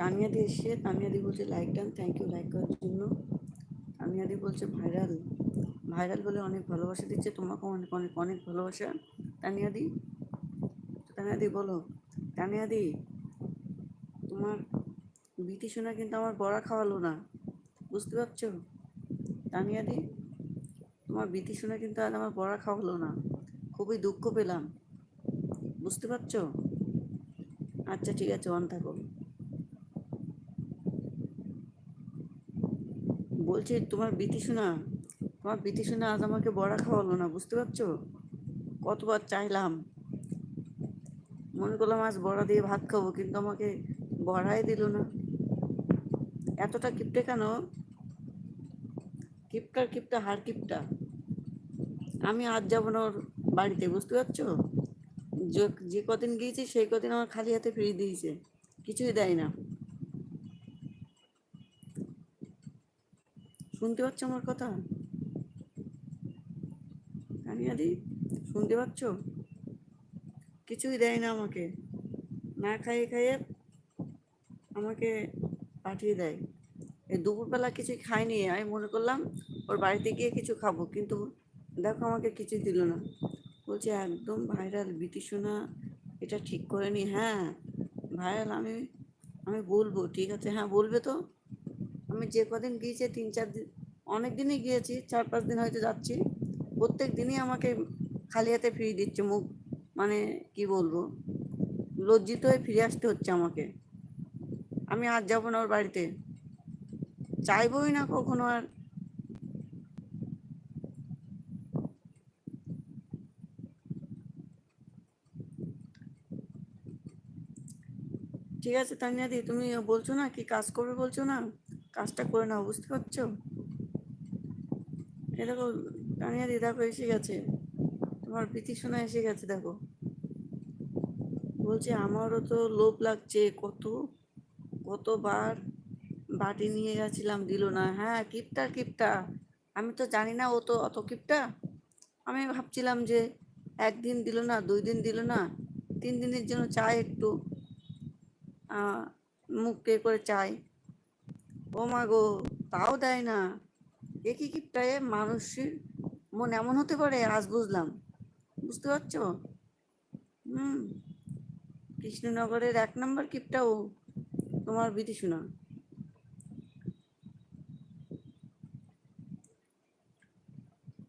তানিয়াদি এসে তামিয়াদি বলছে like done thank you like করার জন্য। তামিয়াদি বলছে ভাইরাল ভাইরাল বলে অনেক ভালোবাসা দিচ্ছে তোমাকে অনেক অনেক অনেক ভালোবাসা। তানিয়াদি তানিয়াদি বলো তানিয়াদি তোমার বিটি শোনা কিন্তু আমার বড়া খাওয়ালো না, বুঝতে পারছ? তানিয়াদি তোমার বিটি শোনা কিন্তু আজ আমার বড়া খাওয়ালো না, খুবই দুঃখ পেলাম, বুঝতে পারছ? আচ্ছা ঠিক আছে, অন থাকো। বলছি, তোমার শোনা তোমার শোনা আজ আমাকে বড়া খাওয়ালো না, বুঝতে পারছ? কতবার চাইলাম। মনে করলাম আজ বড়া দিয়ে ভাত খাব, কিন্তু আমাকে বড়াই দিল না। এতটা কিপটে কেন? কিপটার কিপটা হার কিপটা। আমি আজ যাব না ওর বাড়িতে, বুঝতে পারছ? যে কদিন গিয়েছি, সেই কদিন আমার খালি হাতে ফিরিয়ে দিয়েছে, কিছুই দেয় না। শুনতে পাচ্ছ আমার কথা? কানিয়াদি, শুনতে পাচ্ছ? কিছুই দেয় না আমাকে। না খাইয়ে খাইয়ে আমাকে পাঠিয়ে দেয়। এই দুপুরবেলা কিছু খাইনি আমি মনে করলাম ওর বাড়িতে গিয়ে কিছু খাব, কিন্তু দেখো আমাকে কিছু দিল না। বলছে, একদম ভাইরাল বিটি সোনা এটা ঠিক করে নি হ্যাঁ ভাইরাল আমি আমি বলব। ঠিক আছে হ্যাঁ বলবে তো। আমি যে কদিন গিয়েছি, তিন চার দিন, অনেক দিনই গিয়েছি, চার পাঁচ দিন হয়তো যাচ্ছি। প্রত্যেক দিনই আমাকে খালি হাতে ফিরিয়ে দিচ্ছে মুখ মানে কি বলব, লজ্জিত হয়ে ফিরে আসতে হচ্ছে আমাকে। আমি আর যাব না ওর বাড়িতে। চাইবই না কখনো আর। ঠিক আছে তানিয়াদি তুমি বলছো না কি কাজ করবে বলছো না? কাজটা করে নাও, বুঝতে পারছ? এ দেখো তানিয়াদি দেখো এসে গেছে। তোমার প্রীতি শোনা এসে গেছে, দেখো। বলছে, আমারও তো লোভ লাগছে, কত, কতবার বাটি নিয়ে গেছিলাম, দিল না। হ্যাঁ কিপটা কিপটা। আমি তো জানি না ও তো অত কিপটা। আমি ভাবছিলাম যে একদিন দিল না, দুই দিন দিল না, তিন দিনের জন্য চাই একটু মুখ করে চাই। ও মা গো, তাও দেয় না। এ কি কিপটায় মানুষের মন এমন হতে পারে, আজ বুঝলাম। বুঝতে পারছ? হুম। কৃষ্ণনগরের এক নম্বর কিপটাও তোমার বিধি শোনা।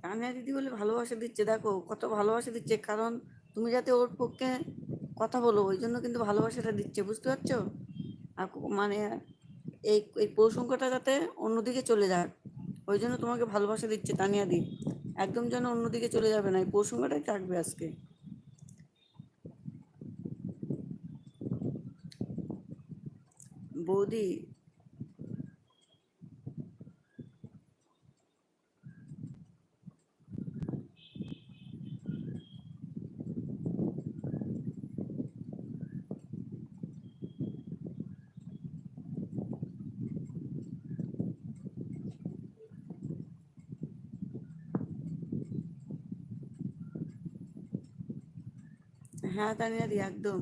কানিয়া দিদি বলে ভালোবাসা দিচ্ছে, দেখো, কত ভালোবাসা দিচ্ছে, কারণ তুমি যাতে ওর পক্ষে কথা বলো, ওই জন্য কিন্তু ভালোবাসাটা দিচ্ছে, বুঝতে পারছ? আর মানে এই এই প্রসঙ্গটা যাতে অন্যদিকে চলে যায়। ওই জন্য তোমাকে ভালোবাসা দিচ্ছে তানিয়া দি। একদম যেন অন্যদিকে চলে যাবে না। এই প্রসঙ্গটাই থাকবে আজকে। বৌদি হ্যাঁ তানিয়া দি একদম।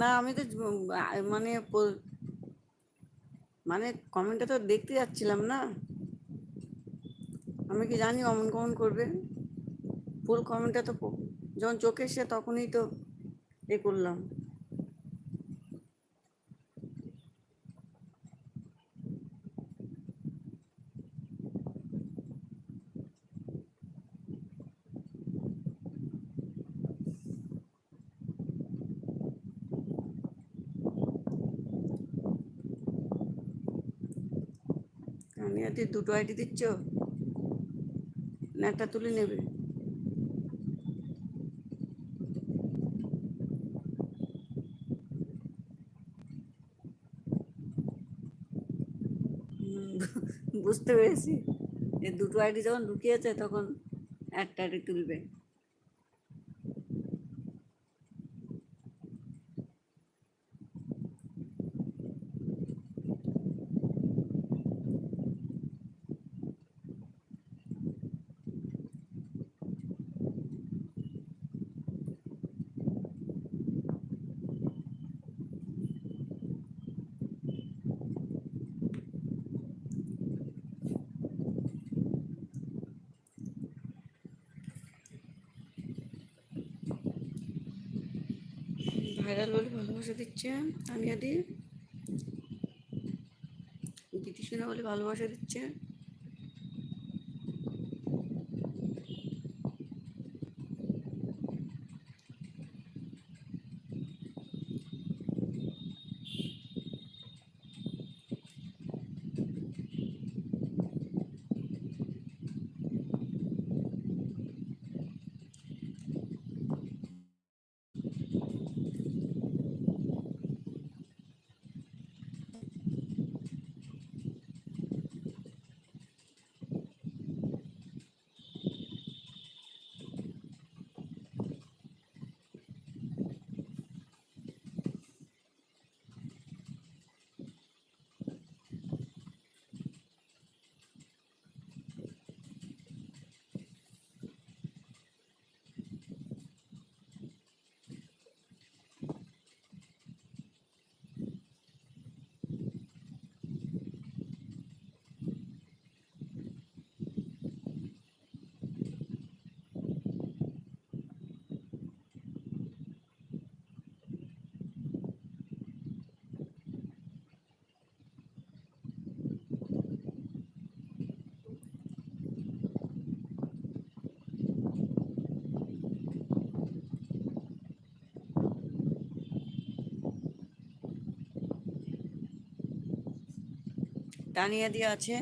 না, আমি তো মানে মানে কমেন্টটা তো দেখতে যাচ্ছিলাম না। আমি কি জানি অমন কমন করবে? ফুল কমেন্টটা তো যখন চোখে এসে তখনই তো এ করলাম আমি আর দুটো আইডি দিচ্ছ? না একটা তুলে নেবে। বুঝতে পেরেছি। যে দুটো আইডি যখন ঢুকিয়েছে তখন একটা আইডি তুলবে। ভাইরাল বলে ভালোবাসা দিচ্ছে। তানিয়া দি দিদি সোনা বলে ভালোবাসা দিচ্ছে। তানিয়া দি আছে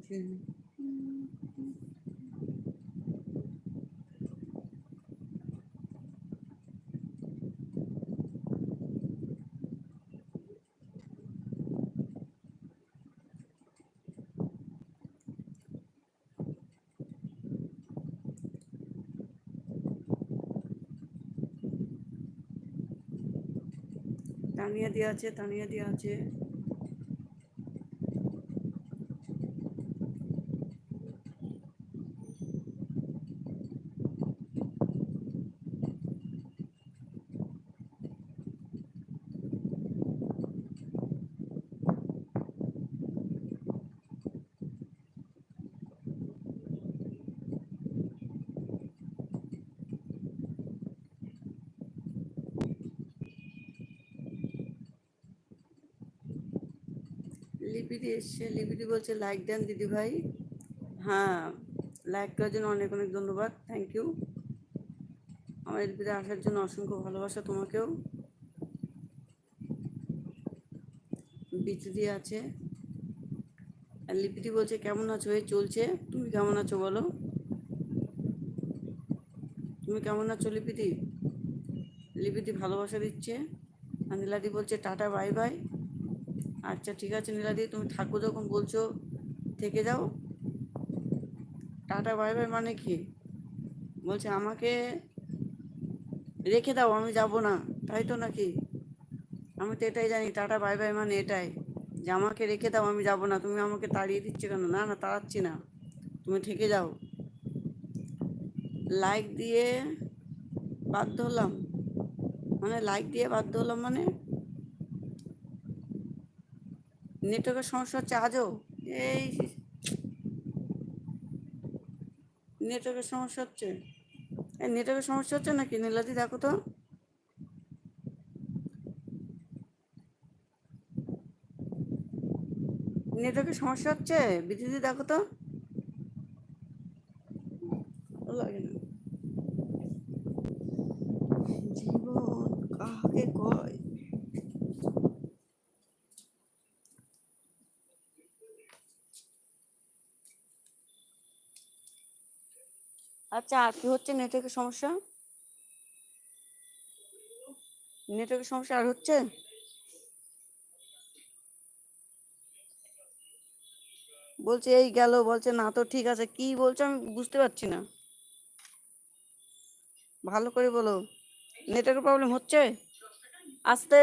জি। তানিয়া দেওয়া আছে তানিয়া দেওয়া আছে। লিপিদি এসছে লিপিদি বলছে লাইক দেন দিদি ভাই। হ্যাঁ লাইক করার জন্য অনেক অনেক ধন্যবাদ থ্যাংক ইউ আমার এলপিতে আসার জন্য অসংখ্য ভালোবাসা তোমাকেও। বিচুদি আছে। আর লিপিদি বলছে, কেমন আছো? এই চলছে। তুমি কেমন আছো বলো? তুমি কেমন আছো লিপিদি লিপিদি ভালোবাসা দিচ্ছে। আর নীলাদি বলছে, টাটা বাই বাই আচ্ছা ঠিক আছে নীলাদি, তুমি থাকো যখন বলছো, থেকে যাও। টাটা, বাই বাই মানে কি? বলছে, আমাকে রেখে দাও, আমি যাব না। তাই তো নাকি? আমি তো এটাই জানি, টাটা, বাই বাই মানে এটাই। যে আমাকে রেখে দাও, আমি যাব না। তুমি আমাকে তাড়িয়ে দিচ্ছ কেন? না না, তাড়াচ্ছি না। তুমি থেকে যাও। লাইক দিয়ে বাধ্য হলাম। মানে লাইক দিয়ে বাধ্য হলাম মানে নেটওয়ার্কের সমস্যা হচ্ছে আজও? এই নেটওয়ার্কের সমস্যা হচ্ছে। এই নেটওয়ার্কের সমস্যা হচ্ছে নাকি? নীলাদি, দেখো তো। নেটওয়ার্কের সমস্যা হচ্ছে? বিদ্যুৎ দেখো তো ভালো লাগে না আচ্ছা আর কি হচ্ছে নেটওয়ার্কের সমস্যা? নেটওয়ার্কের সমস্যা আর হচ্ছে? বলছে, এই গেল। বলছে, না তো, ঠিক আছে। কি বলছো আমি বুঝতে পারছি না। ভালো করে বলো। নেটওয়ার্কের প্রবলেম হচ্ছে? আস্তে।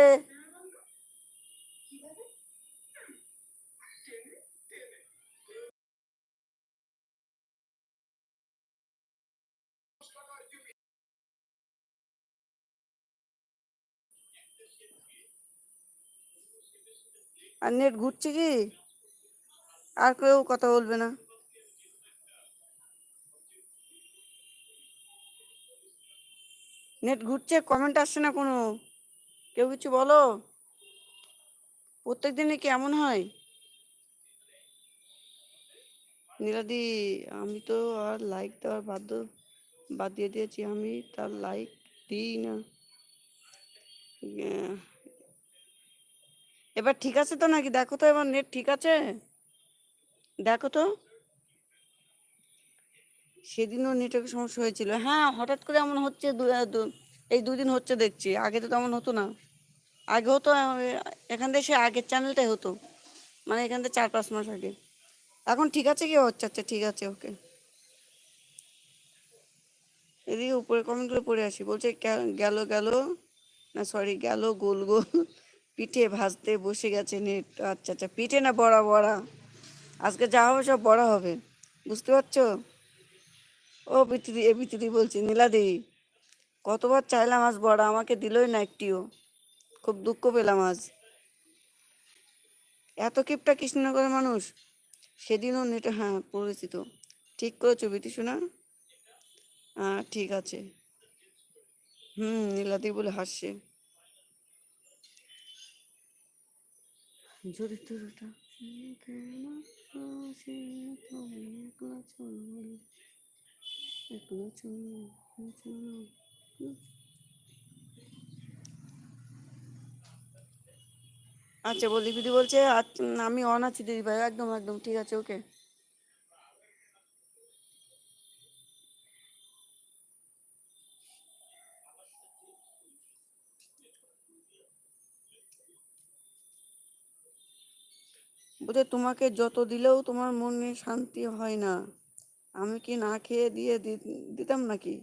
আর নেট ঘুরছে কি? আর কেউ কথা বলবে না। নেট ঘুরছে কমেন্ট আসছে না কোনো? কেউ কিছু বলো? প্রত্যেক দিনে কি এমন হয়? নীলাদি, আমি তো আর লাইক দেওয়ার বাধ্য, বাদ দিয়ে দিয়েছি। আমি তার লাইক দিই না। এবার ঠিক আছে তো নাকি? দেখো তো এবার নেট ঠিক আছে? দেখো তো। সেদিনও নেটওয়ার্কের সমস্যা হয়েছিল। হ্যাঁ হঠাৎ করে এমন হচ্ছে এই দুদিন হচ্ছে দেখছি। আগে তো তেমন হতো না। আগে হতো এখান থেকে সে আগের চ্যানেলটাই হতো। মানে এখান থেকে চার, পাঁচ মাস আগে। এখন ঠিক আছে কি? হচ্ছে আচ্ছা ঠিক আছে ওকে এদিকে উপরে কমেন্টগুলো পড়ে আসি। বলছে গেল গেল? না সরি গেল, গোল গোল। পিঠে ভাজতে বসে গেছে নেট। আচ্ছা আচ্ছা পিঠে না বড়া বড়া? আজকে যা হবে সব বড়া হবে। বুঝতে পারছ? ও বিতিদি এ বিতিদি বলছি নীলাদি কতবার চাইলাম আজ বড়া, আমাকে দিলই না একটিও। খুব দুঃখ পেলাম আজ। এত কিপটা কৃষ্ণনগরের মানুষ। সেদিনও নেটে হ্যাঁ পড়েছি তো। ঠিক করেছ বিতি শোনা হ্যাঁ ঠিক আছে। হুম নীলাদি বলে হাসছে। যদি একলা একলা আচ্ছা বলি, দিদি বলছে আমি অন আছি দিদি ভাই, একদম একদম, ঠিক আছে ওকে বলছে তোমাকে যত দিলেও তোমার মনে শান্তি হয় না। আমি কি না খেয়ে দিয়ে দিতাম নাকি?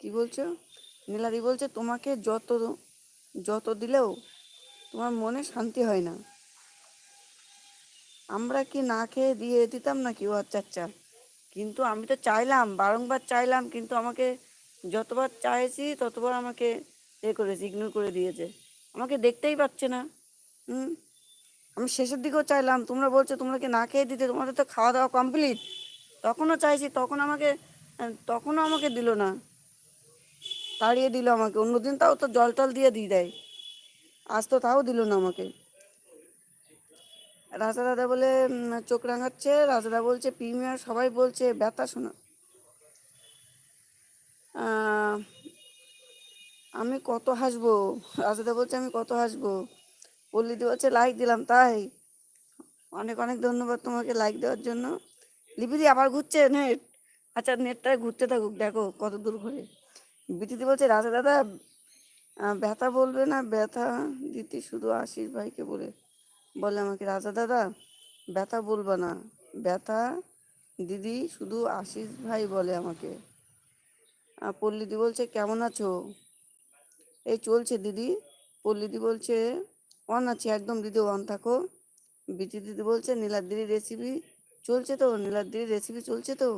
কি বলছো? নীলাদি বলছে, তোমাকে যত যত দিলেও তোমার মনে শান্তি হয় না। আমরা কি না খেয়ে দিয়ে দিতাম নাকি, ও আচ্ছা আচ্ছা। কিন্তু আমি তো চাইলাম, বারংবার চাইলাম, কিন্তু আমাকে যতবার চাইছি, ততবার আমাকে এ করেছে ইগনোর করে দিয়েছে। আমাকে দেখতেই পাচ্ছে না। হুম? আমি শেষের দিকেও চাইলাম, তোমরা বলছো তোমরা কি না খেয়ে দিতে, তোমাদের তো খাওয়া দাওয়া কমপ্লিট তখনও চাইছি, তখন আমাকে তখনও আমাকে দিল না। তাড়িয়ে দিল আমাকে, অন্যদিন তাও তো জল টল দিয়ে দিয়ে দেয়। আজ তো তাও দিল না আমাকে। রাজা দাদা বলে চোখ রাঙাচ্ছে রাজাদা বলছে, প্রিমিয়ার সবাই বলছে, ব্যথা শোনা। আমি কত হাসবো রাজাদা বলছে, আমি কত হাসবো। পল্লীদি বলছে লাইক দিলাম, তাই? অনেক অনেক ধন্যবাদ তোমাকে লাইক দেওয়ার জন্য। লিপিদি আবার ঘুরছে নেট আচ্ছা নেটটা ঘুরতে থাকুক, দেখো কত দূর ঘুরে। বিতিদি বলছে রাজা দাদা ব্যথা বলবে না? ব্যথা দিতে শুধু আশিস ভাইকে বলে বলে আমাকে রাজা দাদা, ব্যথা বলবে না। ব্যথা দিদি শুধু আশিস ভাই বলে আমাকে। পল্লীদি বলছে, কেমন আছো? এই চলছে দিদি। পল্লীদি বলছে অন আছে, একদম দিদি অন থাকো। বিচি দিদি বলছে, নীলাদ্রির রেসিপি চলছে তো? নীলাদ্রি রেসিপি চলছে তো?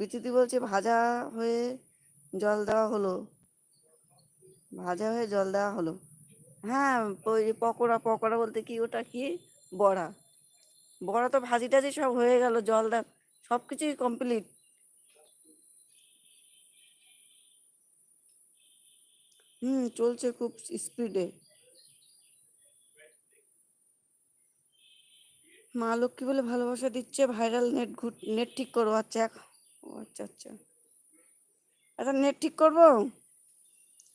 দিদি বলছে, ভাজা হয়ে জল দেওয়া হলো। ভাজা হয়ে জল দেওয়া হলো। হ্যাঁ ওই পকোড়া পকোড়া বলতে কি ওটা কি? বড়া। বড়া তো ভাজি টাজি সব হয়ে গেল জল দা সব কিছুই কমপ্লিট হুম, চলছে খুব স্পিডে মা লক্ষ্মী বলে ভালোবাসা দিচ্ছে ভাইরাল নেট ঘুট নেট ঠিক করব আচ্ছা ও আচ্ছা আচ্ছা। আচ্ছা নেট ঠিক করব?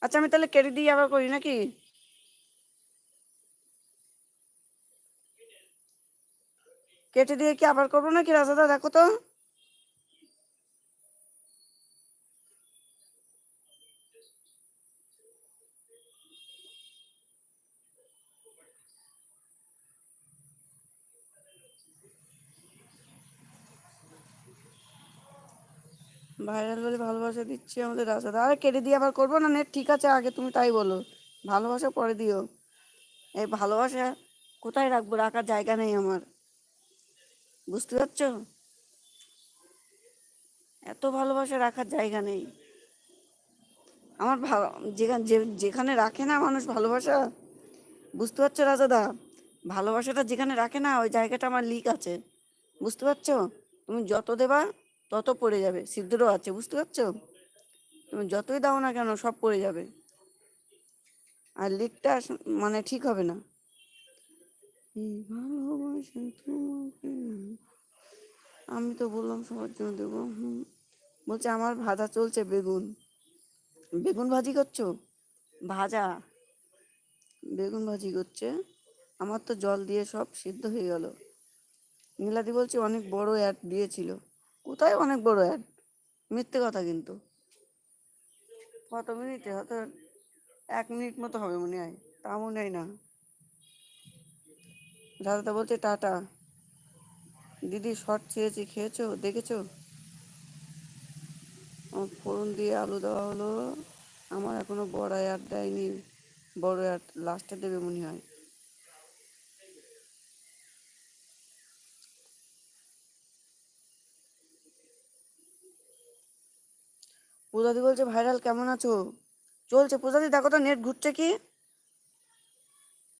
আচ্ছা আমি তাহলে কেটে দিয়ে আবার করি নাকি? কেটে দিয়ে কি আবার করব নাকি রাজাদা দেখো তো। ভাইরাল বলে ভালোবাসা দিচ্ছি আমাদের রাজা। আরে কেটে দিয়ে আবার করব না, নেট ঠিক আছে, আগে তুমি তাই বলো। ভালোবাসা পরে দিও। এই ভালোবাসা কোথায় রাখব? রাখার জায়গা নেই আমার। বুঝতে পারছ? এত ভালোবাসা রাখার জায়গা নেই। আমার যেখানে যেখানে রাখে না মানুষ ভালোবাসা, বুঝতে পারছ রাজাদা ভালোবাসাটা যেখানে রাখে না, ওই জায়গাটা আমার লিক আছে। বুঝতে পারছ? তুমি যত দেবা তত পড়ে যাবে। সিদ্ধরও আছে, বুঝতে পারছ? তুমি যতই দাও না কেন, সব পড়ে যাবে। আর লিকটা মানে ঠিক হবে না। আমি তো বললাম সবার জন্য দেবো। হুম। বলছে আমার ভাজা চলছে, বেগুন। বেগুন ভাজি করছ? ভাজা। বেগুন ভাজি করছে। আমার তো জল দিয়ে সব সিদ্ধ হয়ে গেল। নীলাদি বলছে অনেক বড় অ্যাড দিয়েছিল। কোথায় অনেক বড় অ্যাড মিথ্যে কথা কিন্তু। কত মিনিটে হয়তো এক মিনিট মতো হবে মনে হয় তা মনে হয় না। দাদা বলছে, টাটা। দিদি শর্ট চেয়েছি, খেয়েছো, দেখেছ? আমার ফোড়ন দিয়ে আলু দেওয়া হলো। আমার এখনও বড় অ্যাড দেয়নি, বড় অ্যাড লাস্টে দেবে মনে হয়। পূজাদি বলছে ভাইরাল কেমন আছো? চলছে পূজাদি দেখো তো নেট ঘুরছে কি?